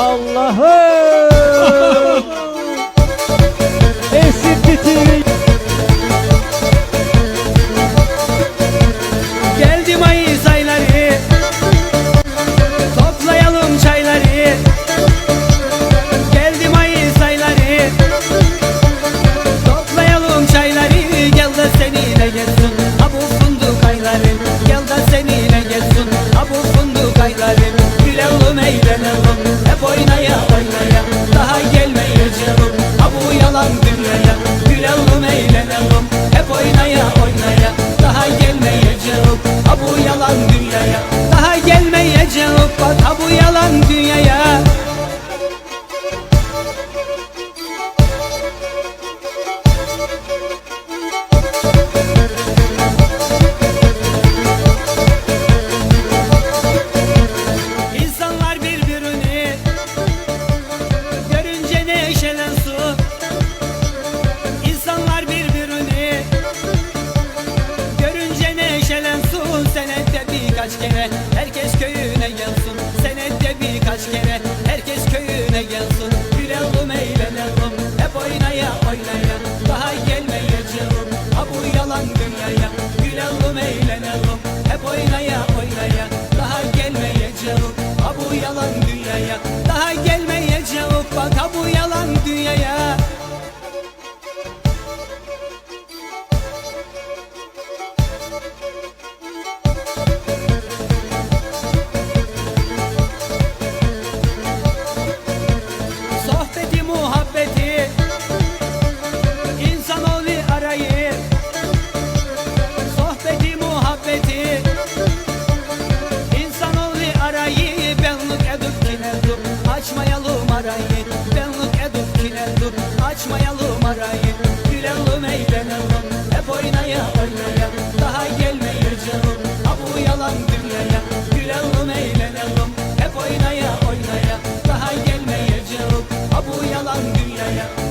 Allah'ım. birkaç kere. Herkes köyüne gelsin. Gülelim eğlenelim Hep oynaya oynaya. Daha gelmeyeceğim. Ha bu yalan dünyaya. Gülelim eğlenelim Hep oynaya oynaya. Daha gelmeyeceğim. Ha bu yalan dünyaya. Daha gelmeyeceğim. Bak ha bu yalan dünyaya. oynaya oynaya Daha gelmiyor canım. Ha bu yalan dünyaya Gülelim eğlenelim. Hep oynaya oynaya Daha gelmiyor canım. Ha bu yalan dünyaya.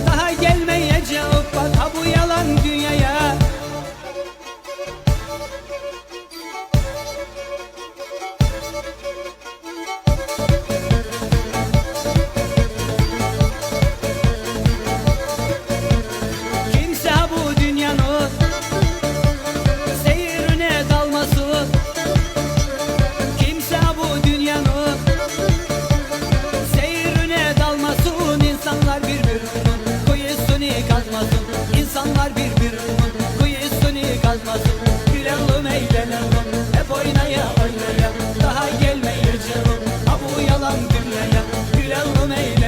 Yalın eyle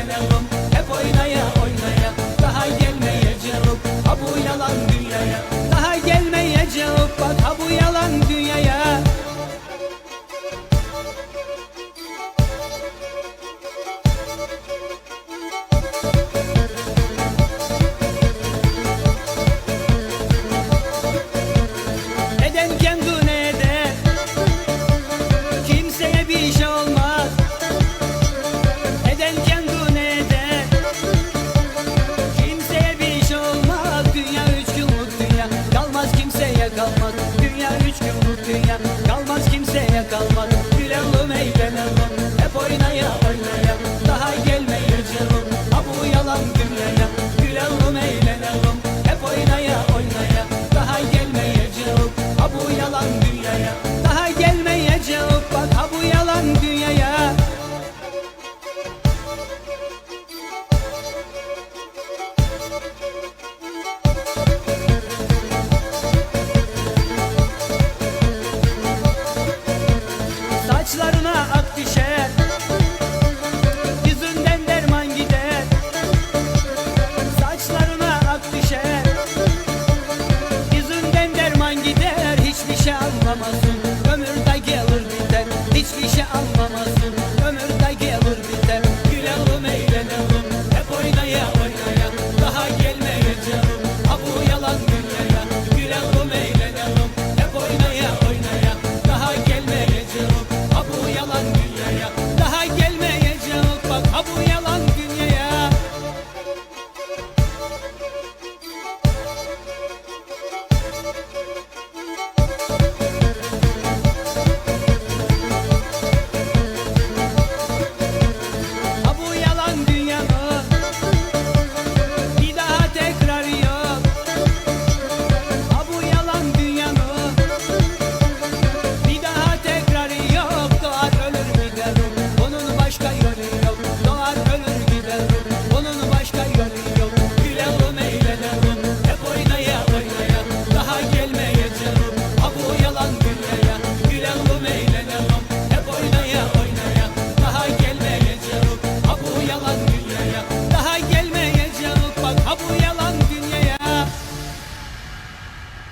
Ramazan